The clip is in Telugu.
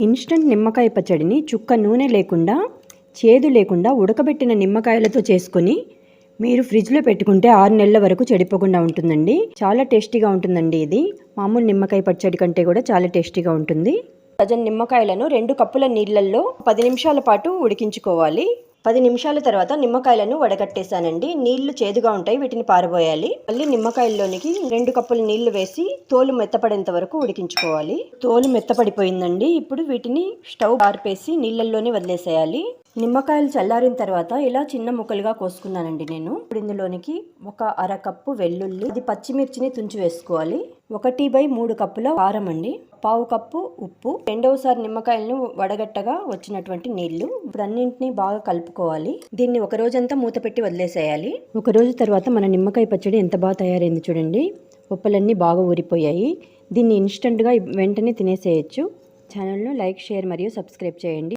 ఇన్స్టంట్ నిమ్మకాయ పచ్చడిని చుక్క నూనె లేకుండా చేదు లేకుండా ఉడకబెట్టిన నిమ్మకాయలతో చేసుకొని మీరు ఫ్రిడ్జ్లో పెట్టుకుంటే ఆరు నెలల వరకు చెడిపోకుండా ఉంటుందండి. చాలా టేస్టీగా ఉంటుందండి ఇది. మామూలు నిమ్మకాయ పచ్చడి కంటే కూడా చాలా టేస్టీగా ఉంటుంది. డజన్ నిమ్మకాయలను రెండు కప్పుల నీళ్ళల్లో పది నిమిషాల పాటు ఉడికించుకోవాలి. పది నిమిషాల తర్వాత నిమ్మకాయలను వడగట్టేశానండి. నీళ్ళు చేదుగా ఉంటాయి వీటిని పారబోయాలి. మళ్ళీ నిమ్మకాయల్లోనికి రెండు కప్పుల నీళ్ళు వేసి తోలు మెత్తపడేంత వరకు ఉడికించుకోవాలి. తోలు మెత్తపడిపోయిందండి. ఇప్పుడు వీటిని స్టవ్ పారిపేసి నీళ్ళల్లోనే వదిలేసేయాలి. నిమ్మకాయలు చల్లారిన తర్వాత ఇలా చిన్న ముక్కలుగా కోసుకున్నానండి నేను. ఇప్పుడు ఇందులోనికి ఒక అర కప్పు వెల్లుల్లి ఇది పచ్చిమిర్చిని తుంచి వేసుకోవాలి. ఒకటి బై మూడు కప్పుల కారం అండి. పావు కప్పు ఉప్పు రెండవసారి నిమ్మకాయలను వడగట్టగా వచ్చినటువంటి నీళ్ళు. ఇప్పుడు బాగా కలుపుకోవాలి. దీన్ని ఒక రోజంతా మూత పెట్టి వదిలేసేయాలి. ఒక రోజు తర్వాత మన నిమ్మకాయ పచ్చడి ఎంత బాగా తయారైంది చూడండి. ఉప్పలన్నీ బాగా ఊరిపోయాయి. దీన్ని ఇన్స్టంట్గా వెంటనే తినేసేయచ్చు. ఛానల్ను లైక్ షేర్ మరియు సబ్స్క్రైబ్ చేయండి.